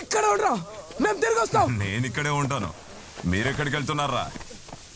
ఇక్కడ ఉండరా. మేము తిరిగి వస్తాం. నేను ఇక్కడే ఉంటాను. మీరెక్కడికి వెళ్తున్నారా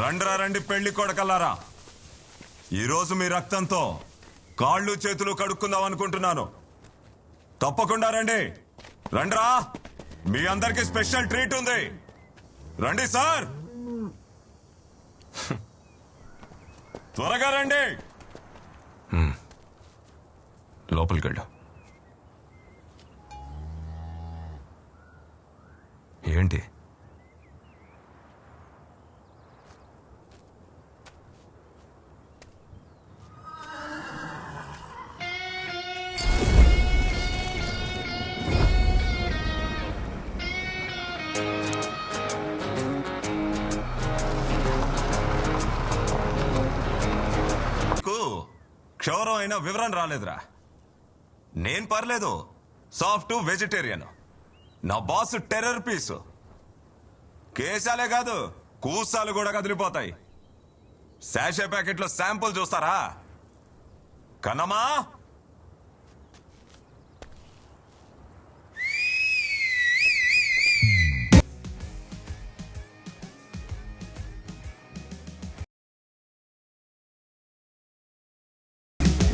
రండ్రా రండి పెళ్ళి కొడకల్లారా. ఈరోజు మీ రక్తంతో కాళ్ళు చేతులు కడుక్కుందాం అనుకుంటున్నాను. తప్పకుండా రండి. రండ్రా మీ అందరికి స్పెషల్ ట్రీట్ ఉంది. రండి సార్. త్వరగా రండి. లోపలికి వెళ్ళు ఏంటి? క్షౌరం అయినా వివరణ రాలేదురా. నేను పర్లేదు. Soft vegetarian. నా బాస్ టెర్రర్ పీస్. కేశాలే కాదు కూసాలు కూడా కదిలిపోతాయి. శాషే ప్యాకెట్లో శాంపుల్ చూస్తారా? Kannamma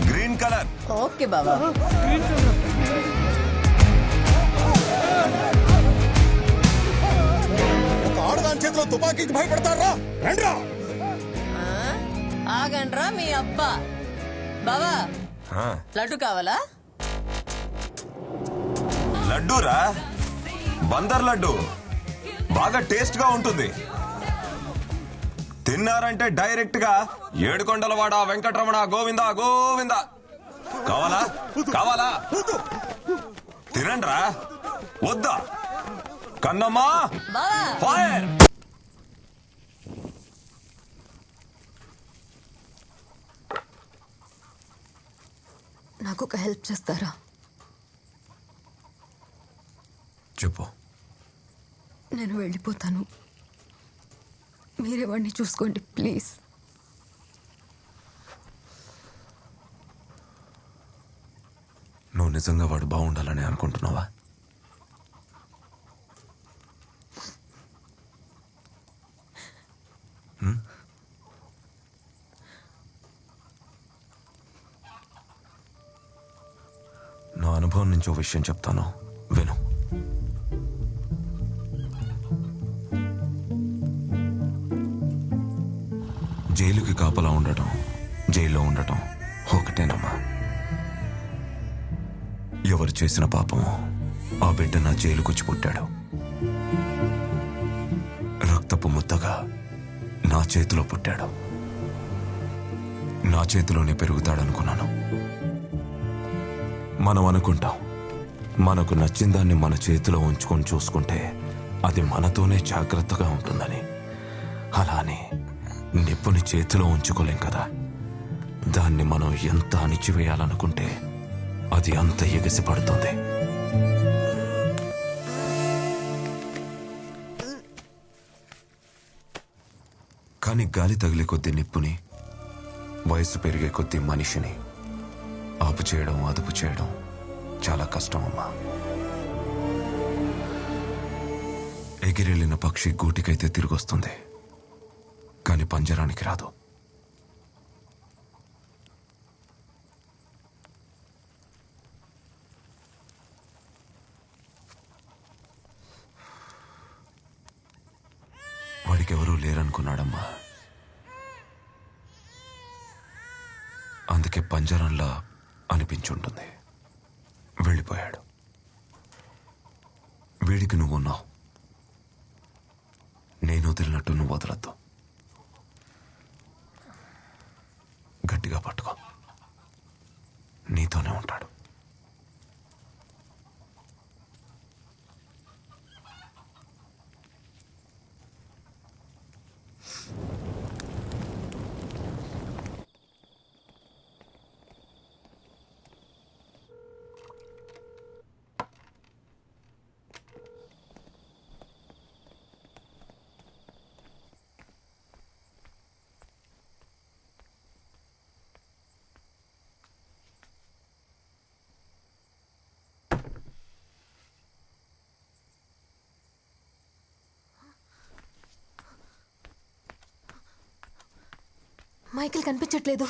green colour. ఓకే బాబా. ఒక ఆడదాని చేతిలో తుపాకీకి భయపడతారా? రండ్రా! ఆగండ్రా మీ అబ్బా. బావా లడ్డు కావాలా? లడ్డూరా? బందర్ లడ్డు. బాగా టేస్ట్గా ఉంటుంది. తిన్నారంటే డైరెక్ట్గా ఏడుకొండలవాడ వెంకటరమణ గోవింద గోవింద. కావాలా? కావాలా? తినండ్రా. వద్దా? కన్నమ్మా? ఫైర్! నాకు ఒక హెల్ప్ చేస్తారా? చెప్పు. నేను వెళ్ళిపోతాను. మీరే వాడిని చూసుకోండి ప్లీజ్. నువ్వు నిజంగా వాడు బాగుండాలని అనుకుంటున్నావా? అనుభవం నుంచి ఓ విషయం చెప్తాను. విను. జైలుకి కాపలా ఉండటం జైల్లో ఉండటం ఒకటేనమ్మా. ఎవరు చేసిన పాపమో ఆ బిడ్డ నా జైలుకొచ్చి పుట్టాడు. రక్తపు ముద్దగా నా చేతిలో పుట్టాడు. నా చేతిలోనే పెరుగుతాడనుకున్నాను. మనం అనుకుంటాం మనకు నచ్చిన దాన్ని మన చేతిలో ఉంచుకొని చూసుకుంటే అది మనతోనే జాగ్రత్తగా ఉంటుందని. అలా అని నిప్పుని చేతిలో ఉంచుకోలేం కదా. దాన్ని మనం ఎంత అణిచివేయాలనుకుంటే అది అంత ఎగసి పడుతుంది కానీ గాలి తగిలే కొద్దీ నిప్పుని వయసు పెరిగే కొద్దీ మనిషిని ఆపు చేయడం అదుపు చేయడం చాలా కష్టం అమ్మా ఎగిరెళ్ళిన పక్షి గూటికైతే తిరిగొస్తుంది. కానీ పంజరానికి రాదు. వాడికెవరూ లేరనుకున్నాడమ్మా. అందుకే పంజరంలా అనిపించుంటుంది. వెళ్ళిపోయాడు. వీడికి నువ్వు ఉన్నావు నేను వదిలినట్టు నువ్వు వదలద్దు. మైకిల్ కనిపించట్లేదు.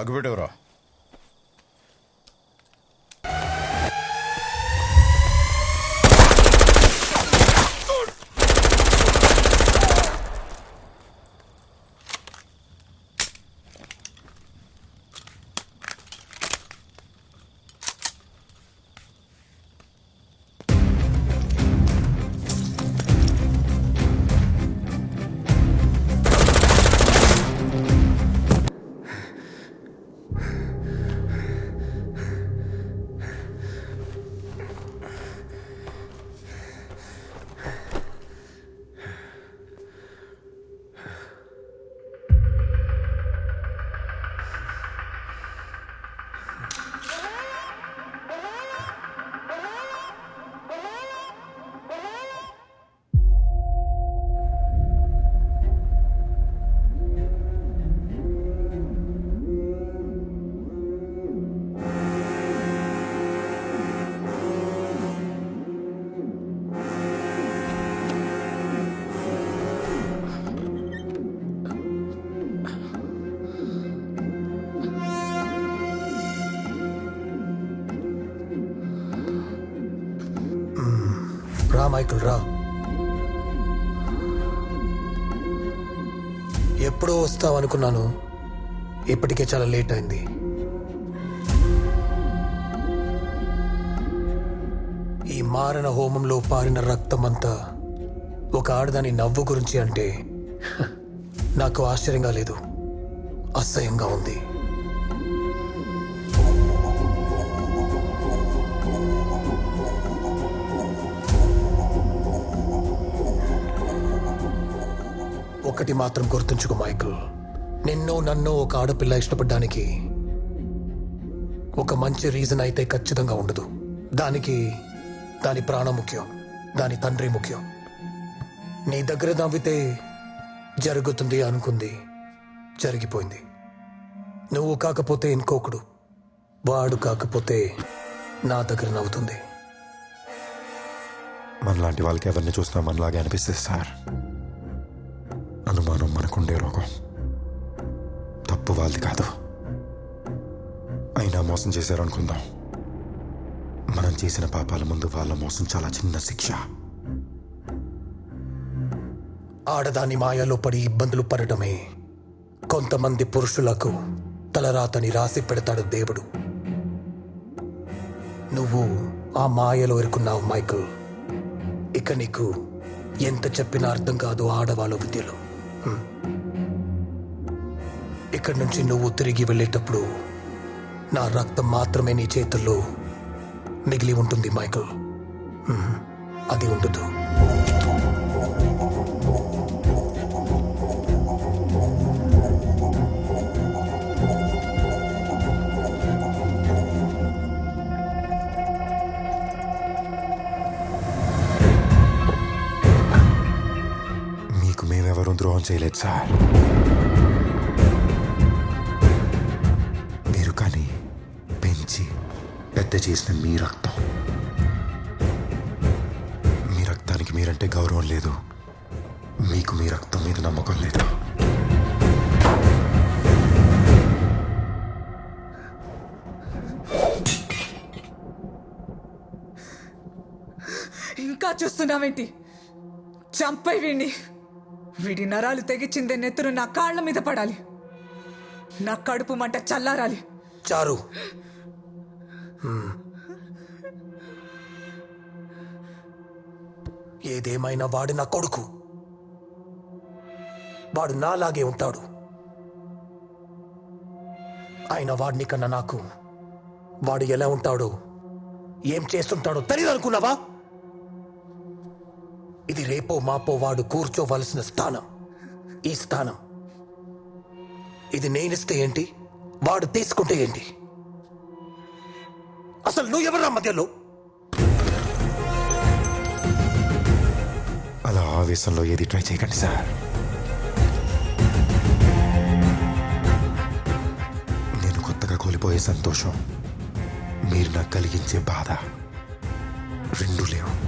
అగ్గిపెట్టేవరా? రా మైకుల్ రా ఎప్పుడో వస్తావు అనుకున్నాను ఇప్పటికే చాలా లేట్ అయింది. ఈ మారణ హోమంలో పారిన రక్తమంతా ఒక ఆడదాని నవ్వు గురించి అంటే నాకు ఆశ్చర్యంగా లేదు. అసహ్యంగా ఉంది. ఒకటి మాత్రం గుర్తుంచుకో మైకిల్. నిన్ను నన్ను ఒక ఆడపిల్ల ఇష్టపడ్డానికి ఒక మంచి రీజన్ అయితే ఖచ్చితంగా ఉండదు. దానికి దాని ప్రాణం ముఖ్యం దాని తండ్రి ముఖ్యం. నీ దగ్గర నవ్వితే జరుగుతుంది అనుకుంది జరిగిపోయింది. నువ్వు కాకపోతే ఇంకొకడు వాడు కాకపోతే నా దగ్గర నవ్వుతుంది. మనలాంటి వాళ్ళకి ఎవరిని చూసినా మనలాగే అనిపిస్తుంది సార్. అనుమానం రోగం. తప్పు వాళ్ళది కాదు. అయినా మోసం చేశారు అనుకుందాం మనం చేసిన పాపాల ముందు వాళ్ళ మోసం చాలా చిన్న శిక్ష. ఆడదాని మాయలో పడి ఇబ్బందులు పడటమే. కొంతమంది పురుషులకు తలరాతని రాసి పెడతాడు దేవుడు. నువ్వు ఆ మాయలో ఇరుకున్నావు మైకిల్. ఇక నీకు ఎంత చెప్పినా అర్థం కాదు ఆడవాళ్ళ విద్యలో ఇక్కడి నుంచి నువ్వు తిరిగి వెళ్ళేటప్పుడు నా రక్తం మాత్రమే నీ చేతుల్లో మిగిలి ఉంటుంది మైకల్. అది ఉండదు. మీకు ద్రోహం చేయలేదు సార్ మీరు కానీ పెంచి పెద్ద చేసిన మీ రక్తం మీ రక్తానికి మీరంటే గౌరవం లేదు మీకు మీ రక్తం మీద నమ్మకం లేదు ఇంకా చూస్తున్నావేంటి? చంపై వీడిని వీడి నరాలు తెగిచ్చిందే నెత్తురు నా కాళ్ళ మీద పడాలి. నా కడుపు మంట చల్లారాలి. చారు. ఏదేమైనా వాడు నా కొడుకు. వాడు నాలాగే ఉంటాడు. ఆయన వాడిని కన్నా నాకు వాడు ఎలా ఉంటాడో ఏం చేస్తుంటాడో తెలియదు అనుకున్నావా ఇది రేపో మాపో వాడు కూర్చోవలసిన స్థానం. ఈ స్థానం. ఇది నేనిస్తే ఏంటి? వాడు తీసుకుంటే ఏంటి? అసలు నువ్వు ఎవరా మధ్యలో? అలా ఆవేశంలో ఏది ట్రై చేయకండి సార్. నేను కొత్తగా కోల్పోయే సంతోషం మీరు నాకు కలిగించే బాధ రెండు లేవు.